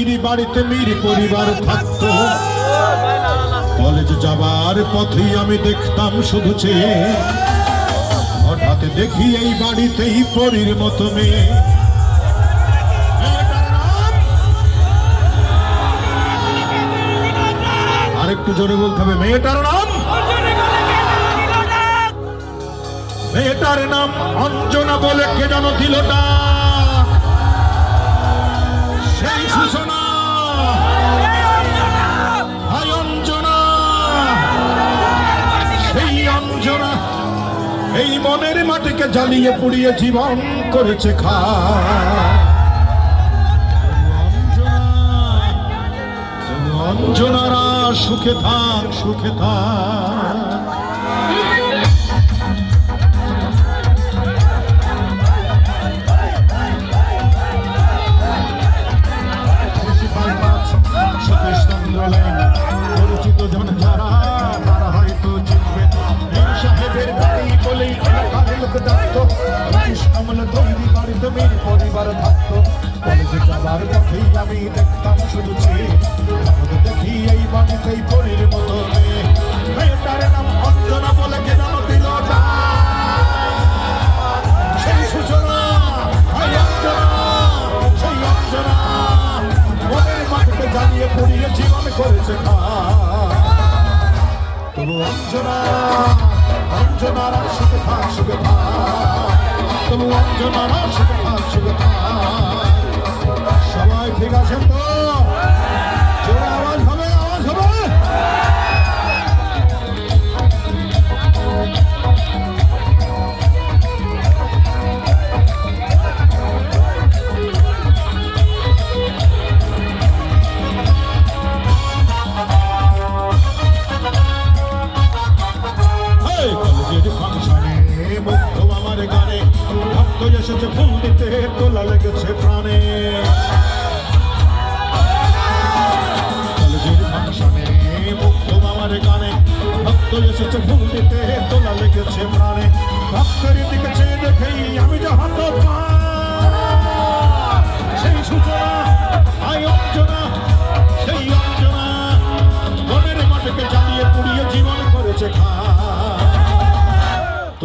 মিরি বাড়িতে মিরি পরিবার থাকত। কলেজ যাবার পথে আমি দেখতাম শুধু হঠাৎ দেখি এই বাড়িতেই পরির মতো মেয়ে। আরেকটু জোরে বলতে হবে, মেয়েটার নাম? মেয়েটার নাম অঞ্জনা বলে কে যেন না জীবনের মাটিকে জ্বালিয়ে পুড়িয়ে জীবন করেছে খা অঞ্জনারা সুখে থাক সুখে থাক অঞ্জনা অঞ্জনা রাম সুখে থাক সুখে থাক। তবু অঞ্জনা রাম সুখে থাক সুখে থাক। সবাই ঠিক আছেন তো? তুমি মুগ্ধ আমার গানে ভক্ত এসেছে ফুল দিতে তোলা লেগেছে প্রাণে।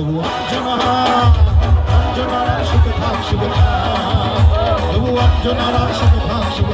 তবু অঞ্জনা অঞ্জনারা সুখ থাক শুভ তবু অঞ্জনারা সুখ থাক শুভ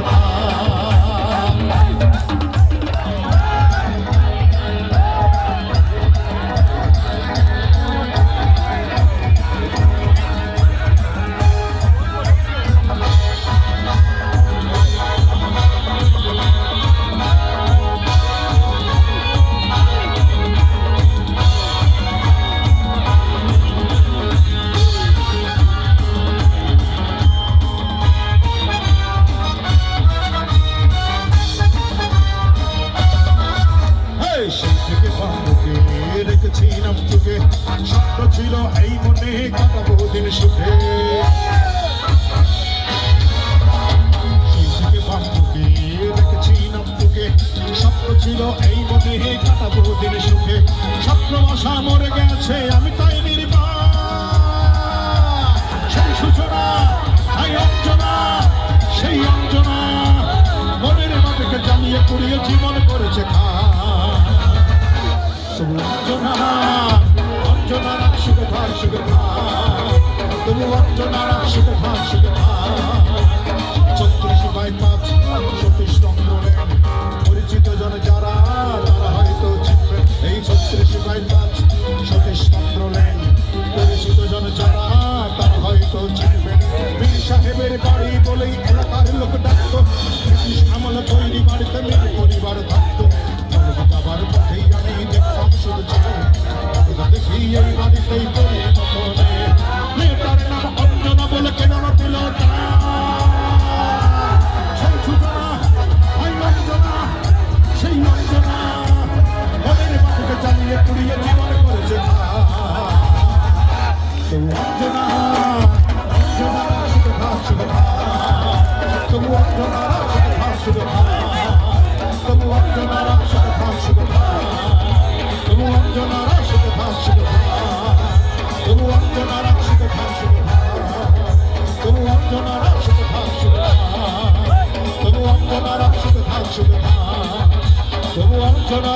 আসবে তুমি অর্থ পুড়িয়ে জোয়ার করেছে অঞ্জনা অঞ্জনা শুধু শুধু তবু অঞ্জনা শুধু তবু অঞ্জনা শুধু তবু অঞ্জনা শুধু শুধু তবু অঞ্জনা শুধু শুধু তবু অঞ্জনা শুধু শুধু তবু অঞ্জনা শুধু শুধু তবু অঞ্জনা